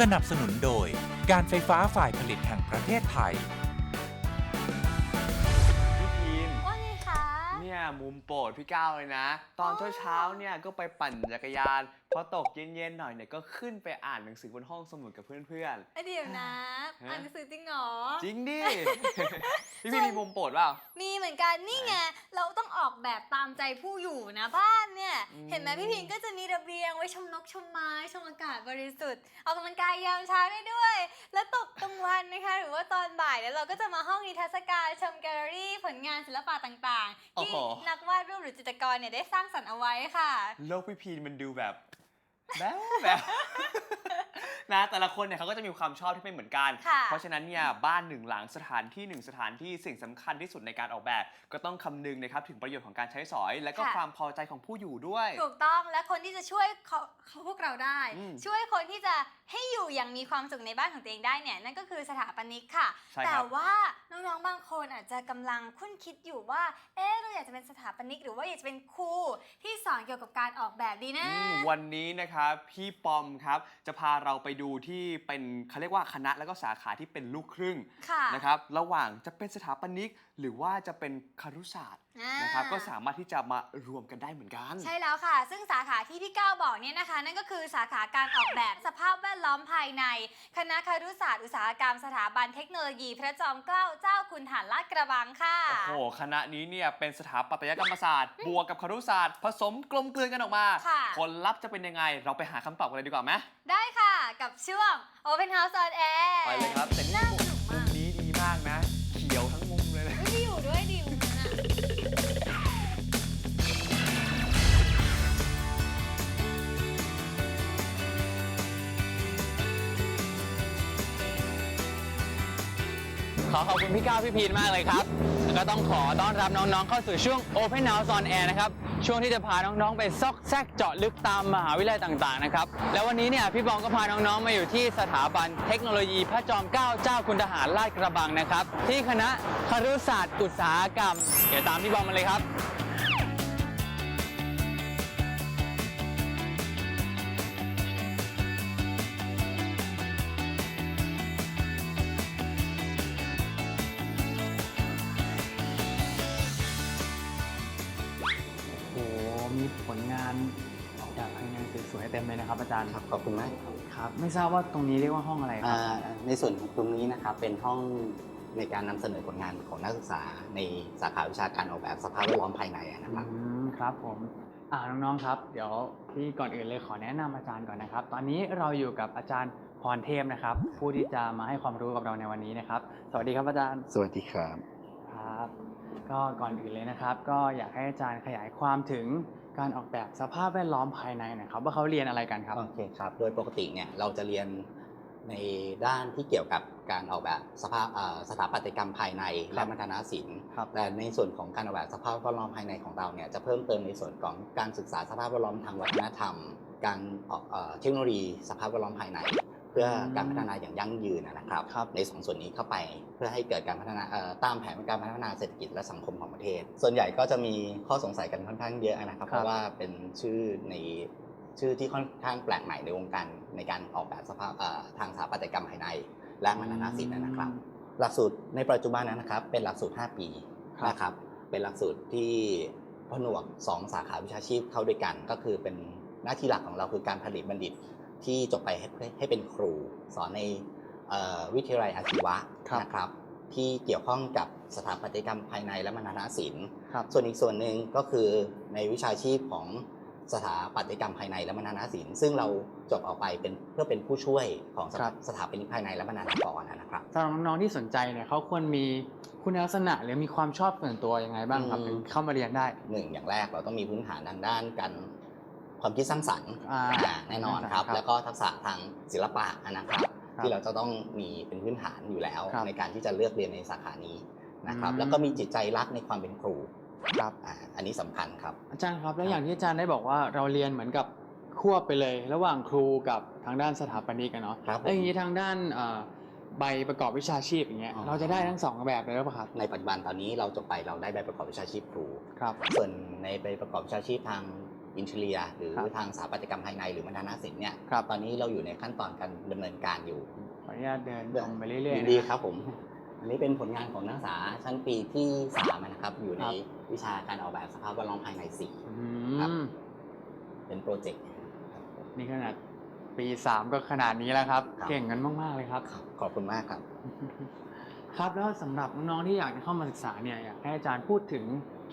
สนับสนุนโดย การไฟฟ้าฝ่ายผลิตแห่งประเทศไทย มุมโปรดพี่ก้าวเลยนะ ตอนเช้าๆเนี่ยก็ไปปั่นจักรยาน พอตกเย็นๆหน่อยเนี่ยก็ขึ้นไปอ่านหนังสือบนห้องสมุดกับเพื่อนเอ้ยเดี๋ยวนะฮะอ่านหนังสือจริงเหรอ ๆ จริงดิ พี่พีนมีมุมโปรดเปล่า มีเหมือนกันนี่ไงเราต้องออกแบบตามใจผู้อยู่นะบ้านเนี่ย อืม เห็นไหมพี่พิงก็จะมีระเบียงไว้ชมนกชมไม้ชมอากาศบริสุทธิ์ออกกำลังกายยามเช้าได้ด้วย แล้วตกกลางวันนะคะ หรือว่าตอนบ่ายแล้วเราก็จะมาห้องนิทรรศการชมแกลเลอรี่ผลงานศิลปะต่างๆที่โอ้โหนักวาดรูปหรือจิตรกรเนี่ยได้สร้างสรรค์เอาไว้ค่ะ โลกพี่พีนมันดูแบบ แบบแบบนะแต่ละคนเนี่ยเขาก็จะมีความชอบที่ไม่เหมือนกัน ค่ะเพราะฉะนั้นเนี่ยบ้านหนึ่งหลังสถานที่หนึ่งสถานที่สิ่งสำคัญที่สุดในการออกแบบ ก็ต้องคำนึงนะครับถึงประโยชน์ของการใช้สอย และก็ค่ะ ความพอใจของผู้อยู่ด้วย ถูกต้องและคนที่จะช่วยเขาเขาพวกเราได้ อืมช่วยคนที่จะให้อยู่อย่างมีความสุขในบ้านของตัวเองได้เนี่ยนั่นก็คือสถาปนิกค่ะ ใช่ครับแต่ว่าน้องๆบางคนอาจจะกำลังคุ้นคิดอยู่ว่า เอ๊ะเราอยากจะเป็นสถาปนิกหรือว่าอยากจะเป็นครูที่ สอนเกี่ยวกับการออกแบบดีนะ อืมวันนี้นะครับพี่ปอมครับจะพาเราไปดูที่เป็นเขาเรียกว่าคณะแล้วก็สาขาที่เป็นลูกครึ่งค่ะ นะครับระหว่างจะเป็นสถาปนิกหรือว่าจะเป็นคารุศาสตร์อ่านะครับ ก็สามารถที่จะมารวมกันได้เหมือนกัน ใช่แล้วค่ะ ซึ่งสาขาที่พี่ก้าวบอกเนี่ยนะคะ นั่นก็คือสาขาการออกแบบสภาพแวดล้อมภายใน คณะคารุศาสตร์อุตสาหกรรมสถาบันเทคโนโลยีพระจอมเกล้าเจ้าคุณฐานลาดกระบังค่ะ โอ้โหคณะนี้เนี่ยเป็นสถาปัตยกรรมศาสตร์บวกกับครุศาสตร์ผสมกลมกลืนกันออกมาค่ะผลลัพธ์จะเป็นยังไง เราไปหาคำตอบกันเลยดีกว่าไหมได้ค่ะ กับช่วง Open House on Air ไปเลยครับแต่นี่น่ามุสนุกมมากนี้ ขอขอบคุณพี่ก้าวพี่พีนมากเลยครับแล้วก็ต้องขอต้อนรับน้องๆเข้าสู่ช่วง Open House on Air นะครับ ช่วงที่จะพาน้องๆไปซอกแซกเจาะลึกตามมหาวิทยาลัยต่างๆนะครับ แล้ววันนี้เนี่ยพี่บองก็พาน้องๆมาอยู่ที่สถาบันเทคโนโลยีพระจอมเกล้าเจ้าคุณทหารลาดกระบังนะครับ ที่คณะครุศาสตร์อุตสาหกรรม เดี๋ยวตามพี่บองมาเลยครับานออกแบบภายในสวยๆเต็มเลยนะครับอาจารย์ครับขอบคุณมากครับ ไม่ทราบว่าตรงนี้เรียกว่าห้องอะไรคอ่ารับในส่วนของตรงนี้นะครับเป็นห้องในการนำเสนอผลงานของนักศึกษาในสาขาวิชาการออกแบบสภาพแวดล้อมภายในอะนะครับ อืมครับผมอ่าน้องๆครับ เดี๋ยวที่ก่อนอื่นเลยขอแนะนำอาจารย์ก่อนนะครับ ตอนนี้เราอยู่กับอาจารย์พรเทพนะครับ ผู้ที่จะมาให้ความรู้กับเราในวันนี้นะครับ สวัสดีครับอาจารย์สวัสดีครับ ครับ ก็ก่อนอื่นเลยนะครับ ก็อยากให้อาจารย์ขยายความถึง การออกแบบสภาพแวดล้อมภายในหนะครับ ว่าเขาเรียนอะไรกันครับ โอเคครับ โดยปกติเนี่ยเราจะเรียนในด้านที่เกี่ยวกับการออกแบบสภาพเอ่อสถาปัตยกรรมภายในและมัณฑนศิลป์ครับแต่ในส่วนของการออกแบบสภาพแวดล้อมภายในของเราเนี่ยจะเพิ่มเติมในส่วนของการศึกษาสภาพแวดล้อมทางวัฒนธรรม การออกเอ่อเทคโนโลยีสภาพแวดล้อมภายใน เพื่อการพัฒนาอย่างยั่งยืนนะครับครับ ในสองส่วนนี้เข้าไปเพื่อให้เกิดการพัฒนาเอ่อตามแผนการพัฒนาเศรษฐกิจและสังคมของประเทศ ส่วนใหญ่ก็จะมีข้อสงสัยกันค่อนข้างเยอะนะครับครับเพราะว่าเป็นชื่อในชื่อที่ค่อนข้างแปลกใหม่ในวงการในการออกแบบสภาพเอ่อทางสถาปัตยกรรมภายใน และมัณฑนศิลป์นะครับ หลักสูตรในปัจจุบันนะครับ เป็นหลักสูตร 5 ปีครับนะครับ เป็นหลักสูตรที่ผนวก 2 สาขาวิชาชีพเข้าด้วยกัน ก็คือเป็นหน้าที่หลักของเราคือการผลิตบัณฑิต ที่จบไปให้ให้เป็นครู สอนในเอ่อวิทยาลัยอาชีวะครับนะครับ ที่เกี่ยวข้องกับสถาปัตยกรรมภายในและมัณฑนศิลป์ครับส่วนอีกส่วนหนึ่งก็คือในวิชาชีพของสถาปัตยกรรมภายในและมัณฑนศิลป์ซึ่งเราจบออกไปเป็นเพื่อเป็นผู้ช่วยของสครัถาบสถาปนิกภายในและมัณฑนกรนะครับสำหรับน้องๆที่สนใจเนี่ยเขาควรมีคุณลักษณะหรือมีความชอบส่วนตัวยังไงบ้างครับอืมถึงเข้ามาเรียนได้หนึ่งอย่างแรกเราต้องมีพื้นฐานทางด้านการ ความคิดสร้างสรรค์อ่าอ่าแน่นอนครับครับ แล้วก็ทักษะทางศิลปะนะครับ ครับที่เราจะต้องมีเป็นพื้นฐานอยู่แล้ว ครับในการที่จะเลือกเรียนในสาขานี้นะครับ อืม แล้วก็มีจิตใจรักในความเป็นครูครับอ่าอันนี้สำคัญครับ อาจารย์ครับแล้วอย่างที่อาจารย์ได้บอกว่าเราเรียนเหมือนกับควบไปเลย ระหว่างครูกับทางด้านสถาปนิกอะเนาะครับผมแล้วอย่างนี้ทางด้านเอ่อใบประกอบวิชาชีพอย่างเงี้ยอ๋อ เราจะได้ทั้งสองแบบเลยหรือเปล่าครับในปัจจุบันตอนนี้เราจบไปเราได้ใบประกอบวิชาชีพครู ครับ ส่วนในใบประกอบวิชาชีพทาง อินเทเรีย หรือครับทางสถาปัตยกรรมภายในหรือมัณฑนศิลป์เนี่ยครับตอนนี้เราอยู่ในขั้นตอนการดำเนินการอยู่ขออนุญาตเดินชมไปเรื่อยๆยินะนดีครับผมอันนี้เป็นผลงานของนักศึกษาชั้นปีที่สามนะครับ อยู่ในครับวิชาการออกแบบสภาพแวดล้อมภายในสี่อืครับมเป็นโปรเจกต์นี่ขนาดปีสามก็ขนาดนี้แล้วครับครับ เก่งกันมากๆเลยครับ ขอบคุณมากครับ ครับแล้วสำหรับน้องๆที่อยากจะเข้ามาศึกษาเนี่ยอยากให้อาจารย์พูดถึง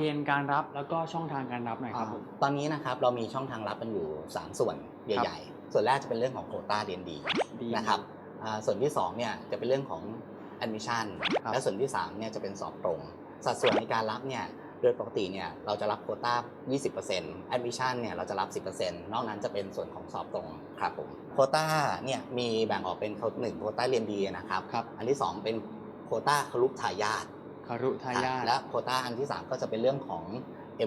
เกณฑ์การรับแล้วก็ช่องทางการรับหน่อยครับผม ตอนนี้นะครับเรามีช่องทางรับกันอยู่ 3 ส่วนใหญ่ๆ ส่วนแรกจะเป็นเรื่องของโควต้าเรียนดีดีนะครับอ่าส่วนที่2เนี่ยจะเป็นเรื่องของ admission ครับและส่วนที่3เนี่ยจะเป็นสอบตรง สัดส่วนในการรับเนี่ยโดยปกติเนี่ยเราจะรับโควต้า 20% admission เนี่ยเราจะรับ 10%นอกนั้นจะเป็นส่วนของสอบตรงครับผมโควต้าเนี่ยมีแบ่งออกเป็นหนึ่งโควต้าเรียนดีนะครับครับอันที่สองเป็นโควต้าครุทายาท คารุทายาทและโควต้าอันที่ 3 ก็จะเป็นเรื่องของ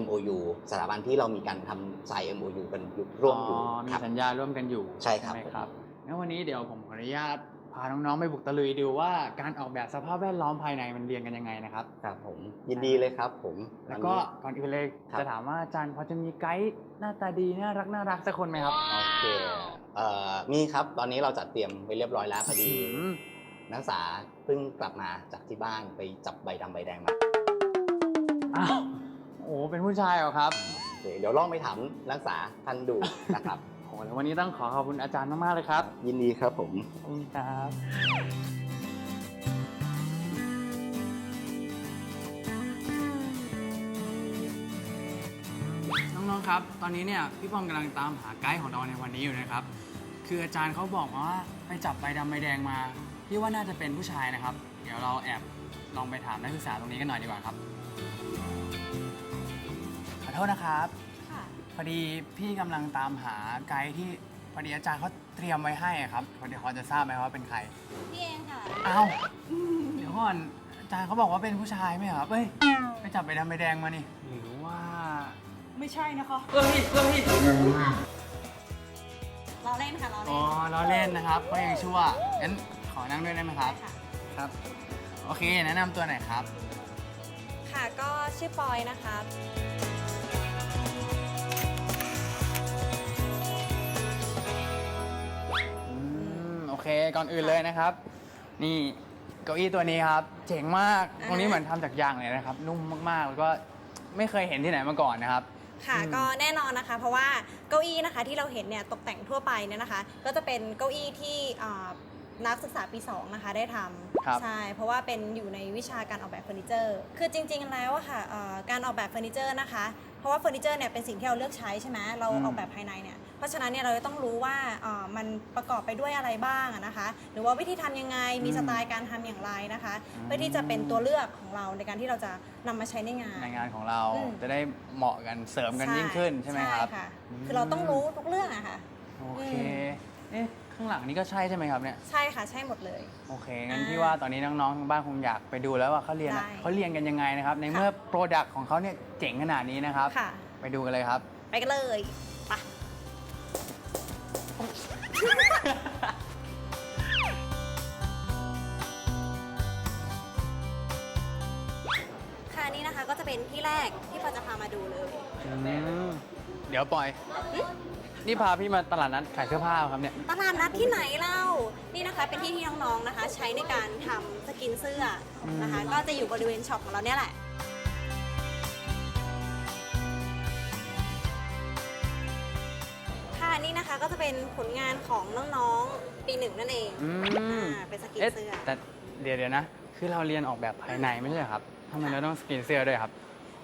MOU สถาบันที่เรามีการทำใจ MOU กันอยู่ร่วมอยู่มีครับสัญญาร่วมกันอยู่ใช่ครับไหมครับงั้นวันนี้เดี๋ยวผมขออนุญาตพาน้องๆไปบุกตะลุยดูว่าการออกแบบสภาพแวดล้อมภายในมันเรียนกันยังไงนะครับครับผมยินดีเลยครับผม แล้วก็นนี้ก่อนอื่นเลยครับจะถามว่าอาจารย์พอจะมีไกด์หน้าตาดีน่ารักน่ารักสักคนไหมครับโอเคเอ่อมีครับตอนนี้เราจัดเตรียมไว้เรียบร้อยแล้วพอดีอืม นักศึกษาเพิ่งกลับมาจากที่บ้านไปจับใบดำใบแดงมาอ้าวโอ้เป็นผู้ชายเหรอครับโอเคเดี๋ยวลองไปถามนักศึกษาท่านดูนะครับ โอ้แล้ววันนี้ต้องขอขอบคุณอาจารย์มาก ๆ เลยครับ ยินดีครับผม ขอบคุณครับ น้อง ๆ ครับ ตอนนี้เนี่ยพี่ปองกำลังตามหาไกด์ของเราในวันนี้อยู่นะครับ คืออาจารย์เขาบอกมาว่าไปจับใบดำใบแดงมา พี่ว่าน่าจะเป็นผู้ชายนะครับ เดี๋ยวเราแอบลองไปถามนักศึกษาตรงนี้กันหน่อยดีกว่าครับ ขอโทษนะครับ ค่ะ พอดีพี่กำลังตามหาไกด์ที่พอดีอาจารย์เขาเตรียมไว้ให้อะครับพอดีพอจะทราบไหมว่าเป็นใครพี่เองค่ะ อ้าวเดี๋ยวก่อนอาจารย์เขาบอกว่าเป็นผู้ชายไหมครับเอ้ยไปจับใบดำใบแดงมานี่หรือว่าไม่ใช่นะคะเอ้ยเอ้ยเราเล่นค่ะ เราเล่อ๋อน ล้อเล่นนะครับก็ยังชั่วงั้น ขอนั่งด้วยได้ไหมครับ ค่ะ ครับ โอเค แนะนำตัวหน่อยครับ ค่ะก็ชื่อปอยนะคะอืม โอเค ก่อนอื่นเลยนะครับ นี่เก้าอี้ตัวนี้ครับ เจ๋งมาก ตรงนี้เหมือนทำจากยางเลยนะครับ นุ่มมากๆ แล้วก็ไม่เคยเห็นที่ไหนมาก่อนนะครับ ค่ะ อืม ก็แน่นอนนะคะ เพราะว่าเก้าอี้นะคะที่เราเห็นเนี่ยตกแต่งทั่วไปเนี่ยนะคะ ก็จะเป็นเก้าอี้ที่อ่า นักศึกษาปี 2 นะคะได้ทครับำใช่ เพราะว่าเป็นอยู่ในวิชาการออกแบบเฟอร์นิเจอร์ คือจริง ๆ แล้วอะค่ะเอ่อการออกแบบเฟอร์นิเจอร์นะคะ เพราะว่าเฟอร์นิเจอร์เนี่ยเป็นสิ่งที่เราเลือกใช้ใช่ไหมเราอืมออกแบบภายในเนี่ย เพราะฉะนั้นเนี่ยเราจะต้องรู้ว่าเอ่อมันประกอบไปด้วยอะไรบ้างอะนะคะ หรือว่าวิธีทำยังไง มีสไตล์การทำอย่างไรนะคะ เพื่อที่จะเป็นตัวเลือกของเราในการที่เราจะนำมาใช้ในงาน ในงานของเราอืมจะได้เหมาะกันเสริมกันยิ่งขึ้นใช่ไหมครับค่ะอืมคือเราต้องรู้ทุกเรื่องอะค่ะ โอเคอืมเอ๊ะ ข้างหลังนี่ก็ใช่ใช่ไหมครับเนี่ย ใช่ค่ะใช่หมดเลย โอเค งั้นอ่าพี่ว่าตอนนี้น้องๆทางบ้านคงอยากไปดูแล้วว่าเขาเรียนอะได้เขาเรียนกันยังไงนะครับ ในค่ะเมื่อโปรดักต์ของเขาเนี่ยเจ๋งขนาดนี้นะครับ ค่ะ ไปดูกันเลยครับ ไปกันเลยไปค่ะนี่นะคะก็จะเป็นที่แรกที่พอจะพามาดูเลย เดี๋ยวปล่อย นี่พาพี่มาตลาดนัดขายเสื้อผ้าครับเนี่ย ตลาดนัดที่ไหนเล่า นี่นะคะเป็นที่ที่น้องๆนะคะ ใช้ในการทำสกินเสื้ออมนะคะ ก็จะอยู่บริเวณช็อปของเราเนี่ยแหละ ค่ะนี่นะคะก็จะเป็นผลงานของน้องๆ ปีหนึ่งนั่นเองอืม อ่าเป็นสกินเอ๊ะเสื้อ แต่เดี๋ยวเดี๋ยวนะ คือเราเรียนออกแบบภายในไม่ใช่เหรอครับทำไมเราต้องสกรีนเสื้อด้วยครับ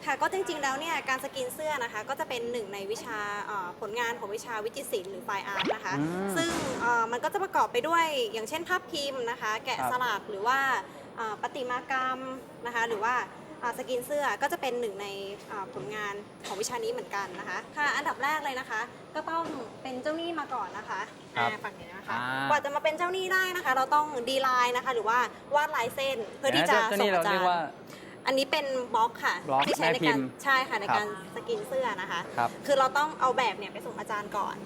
ค่ะก็จริงๆแล้วเนี่ยการสกินเสื้อนะคะก็จะเป็นหนึ่งในวิชาเอ่อผลงานของวิชาวิจิตรศิลป์หรือไฟอาร์ตนะคะ อืมซึ่งเอ่อมันก็จะประกอบไปด้วยอย่างเช่นภาพพิมพ์นะคะ แกะครับสลักหรือว่าเอ่อประติมากรรมนะคะ หรือว่าอ่าสกินเสื้อก็จะเป็นหนึ่งในอ่าผลงานของวิชานี้เหมือนกันนะคะค่ะอันดับแรกเลยนะคะ ก็ต้องเป็นเจ้าหนี้มาก่อนนะคะครับอ่าฝั่งนี้นะคะอ่า กว่าจะมาเป็นเจ้าหนี้ได้นะคะ เราต้องดีไลน์นะคะ หรือว่าวาดลายเส้นเพื่อที่จะเดี๋ยวนะส่เจ้างนี่เราอาจารเรียกว่าย์ อันนี้เป็นบล็อกค่ะ บล็อกที่ใช้ในแม่พิการมพ์ใช่ค่ะในครับการสกินเสื้อนะคะ ครับคือเราต้องเอาแบบเนี่ยไปส่งอาจารย์ก่อน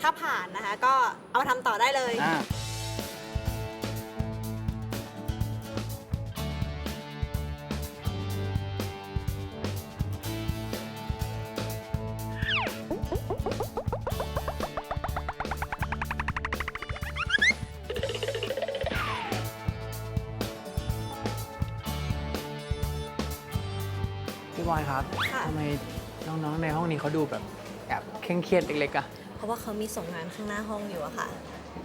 ถ้าผ่านนะคะ ก็เอามาทำต่อได้เลย อ่า ครับค่ะ ทำไมน้องๆในห้องนี้เขาดูแบบแอบเคร่งเครียดเล็กๆอะเพราะว่าเขามีส่งงานข้างหน้าห้องอยู่อะค่ะ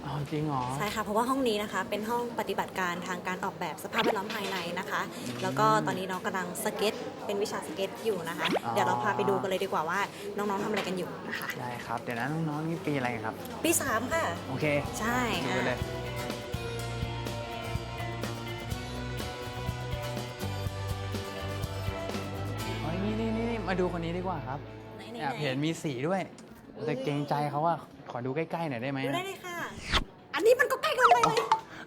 อ๋อจริงเหรอ ใช่ค่ะ เพราะว่าห้องนี้นะคะ เป็นห้องปฏิบัติการทางการออกแบบสภาพแวดล้อมภายในนะคะ แล้วก็ตอนนี้น้องกำลังสเก็ต เป็นวิชาสเก็ตอยู่นะคะ อ๋อ เดี๋ยวเราพาไปดูกันเลยดีกว่าว่า น้องๆทำอะไรกันอยู่นะคะ ได้ครับ เดี๋ยวนะน้องๆนี่ปีอะไรครับ ปีสามค่ะ โอเคใช่ ดูไปเลย มาดูคนนี้ดีกว่าครับไหนๆๆแอบเห็นมีสีด้วย แต่เกรงใจเขาว่าขอดูใกล้ๆหน่อยได้ไหมดูได้เลยค่ะ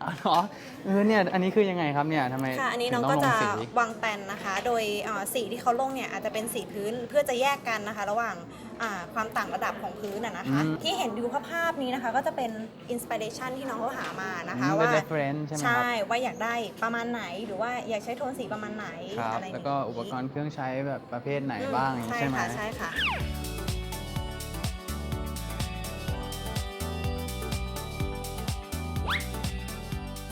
อ๋อเหรอเออเนี่ยอันนี้คือยังไงครับเนี่ยทำไมค่ะ อันนี้ถึน้องต้ก็ลจะสี วางแปลนนะคะ โดยเอ่อสีที่เขาลงเนี่ยอาจจะเป็นสีพื้นเพื่อจะแยกกันนะคะ ระหว่างอ่าความต่างระดับของพื้นอะนะคะที่เห็นดูภาพๆนี้นะคะ ก็จะเป็นอินสปิเรชันที่น้องเขาหามานะคะอืมเป็น ว่า reference ใช่ไหมครับใช่ว่าอยากได้ประมาณไหนหรือว่าอยากใช้โทนสีประมาณไหนครับ อะไรแล้วก็อุปกรณ์เครื่องใช้แบบประเภทไหนอืมบ้างใช่ใช่ไหม ค่ะใช่ค่ะ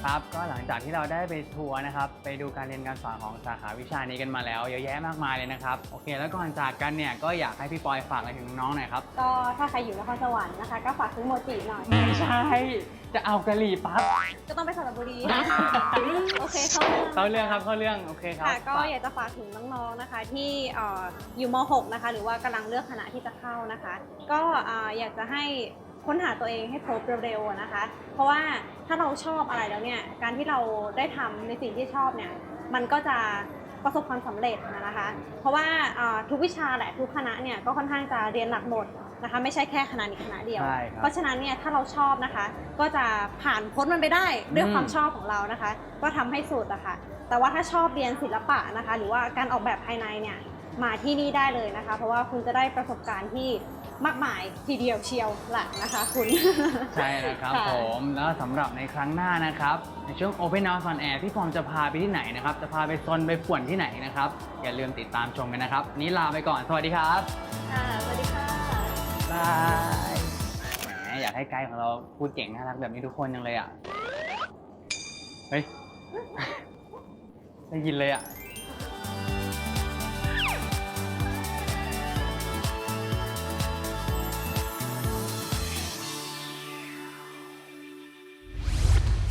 ครับก็หลังจากที่เราได้ไปทัวร์นะครับไปดูการเรียนการสอนของสาขาวิชานี้กันมาแล้วเยอะแยะมากมายเลยนะครับโอเค แล้วก่อนจากกันเนี่ยก็อยากให้พี่ปอยฝากอะไรถึงน้องๆหน่อยครับก็ถ้าใครอยู่นครสวรรค์นะคะ ก็ฝากซื้อโมจิหน่อย ไม่ใช่จะเอากะหรี่ปั๊บก็ต้องไปสระบุรี โอเคเข้าเข้าเรื่องครับเข้าเรื่องโอเคครับค่ะก็อยากจะฝากถึงน้องๆนะคะ ที่เอ่ออยู่ม .6 นะคะ หรือว่ากำลังเลือกคณะที่จะเข้านะคะ ก็เอ่ออยากจะให้ ค้นหาตัวเองให้พบเร็วๆอะนะคะ เพราะว่าถ้าเราชอบอะไรแล้วเนี่ย การที่เราได้ทำในสิ่งที่ชอบเนี่ย มันก็จะประสบความสำเร็จนะคะ เพราะว่าเอ่อทุกวิชาแหละทุกคณะเนี่ยก็ค่อนข้างจะเรียนหนักหมดนะคะ ไม่ใช่แค่คณะนี้คณะเดียวใช่ครับเพราะฉะนั้นเนี่ยถ้าเราชอบนะคะ ก็จะผ่านพ้นมันไปได้ด้วยอืมความชอบของเรานะคะ ก็ทำให้สุดอะค่ะแต่ว่าถ้าชอบเรียนศิลปะนะคะ หรือว่าการออกแบบภายในเนี่ย มาที่นี่ได้เลยนะคะ เพราะว่าคุณจะได้ประสบการณ์ที่มากมายทีเดียวเชียวแหละนะคะ คุณใช่นะครับค่ะผมแล้วสำหรับในครั้งหน้านะครับ ในช่วง Open House on Air พี่ฟอร์มจะพาไปที่ไหนนะครับ จะพาไปซนไปป่วนที่ไหนนะครับ อย่าลืมติดตามชมกันนะครับ นี้ลาไปก่อน สวัสดีครับค่ะสวัสดีค่ะบายแหมอยากให้ไกด์ของเราพูดเก่งน่ารักแบบนี้ทุกคนยังเลยอะเฮ้ยได้ยินเลยอะ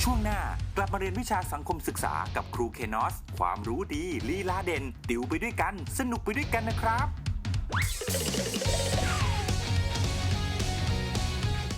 ช่วงหน้ากลับมาเรียนวิชาสังคมศึกษากับครูเคนอส ความรู้ดีลีลาเด่น ติวไปด้วยกัน สนุกไปด้วยกันนะครับ